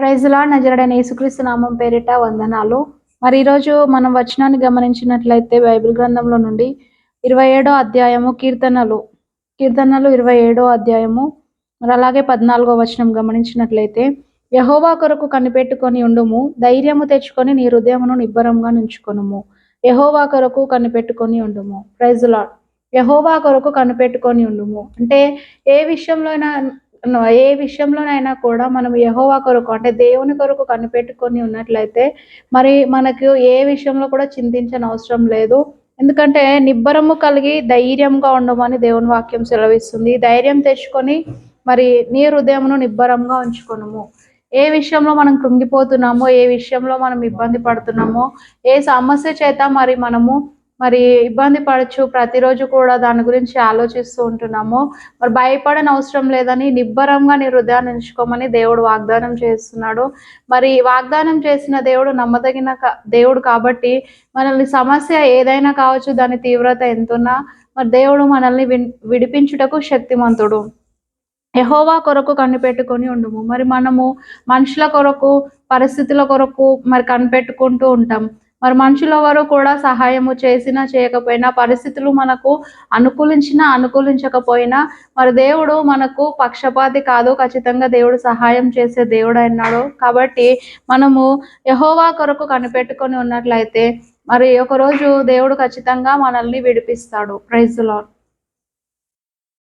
ప్రైజ్లా నజరడైన యేసుక్రీస్తు నామం పేరిట వందనాలు. మరి ఈరోజు మనం వచనాన్ని గమనించినట్లయితే బైబిల్ గ్రంథంలో నుండి ఇరవై ఏడో అధ్యాయము కీర్తనలు. కీర్తనలు ఇరవై ఏడో అధ్యాయము. మరి అలాగే పద్నాలుగో వచనం గమనించినట్లయితే యహోవా కొరకు కనిపెట్టుకొని ఉండుము ధైర్యము తెచ్చుకొని నీ హృదయమును నిబ్బరంగా నుంచుకొనుము. యహోవా కొరకు కనిపెట్టుకొని ఉండుము. ప్రైజ్ లాడ్ యహోవా కొరకు కనిపెట్టుకొని ఉండుము. అంటే ఏ విషయంలో అయినా ఏ విషయంలోనైనా కూడా మనం యహోవా కొరకు అంటే దేవుని కొరకు కనిపెట్టుకొని ఉన్నట్లయితే మరి మనకు ఏ విషయంలో కూడా చింతించని అవసరం లేదు. ఎందుకంటే నిబ్బరము కలిగి ధైర్యంగా ఉండమని దేవుని వాక్యం సెలవిస్తుంది. ధైర్యం తెచ్చుకొని మరి నీ హృదయమును నిబ్బరంగా ఉంచుకొనుము. ఏ విషయంలో మనం కృంగిపోతున్నామో ఏ విషయంలో మనం ఇబ్బంది పడుతున్నామో ఏ సమస్య చేత మరి మనము మరి ఇబ్బంది పడచ్చు. ప్రతిరోజు కూడా దాని గురించి ఆలోచిస్తూ ఉంటున్నాము. మరి భయపడని అవసరం లేదని నిబ్బరంగా నీ హృదయాన్ని ఎంచుకోమని దేవుడు వాగ్దానం చేస్తున్నాడు. మరి వాగ్దానం చేసిన దేవుడు నమ్మదగిన దేవుడు కాబట్టి మనల్ని సమస్య ఏదైనా కావచ్చు దాని తీవ్రత ఎంతున్నా మరి దేవుడు మనల్ని విడిపించుటకు శక్తిమంతుడు. యహోవా కొరకు కనిపెట్టుకొని ఉండుము. మరి మనము మనుషుల కొరకు పరిస్థితుల కొరకు మరి కనిపెట్టుకుంటూ ఉంటాం. మరి మనుషులెవరు కూడా సహాయము చేసినా చేయకపోయినా పరిస్థితులు మనకు అనుకూలించినా అనుకూలించకపోయినా మరి దేవుడు మనకు పక్షపాతి కాదు. ఖచ్చితంగా దేవుడు సహాయం చేసే దేవుడు అన్నాడు కాబట్టి మనము యహోవా కొరకు కనిపెట్టుకొని ఉన్నట్లయితే మరి ఒకరోజు దేవుడు ఖచ్చితంగా మనల్ని విడిపిస్తాడు. Praise lord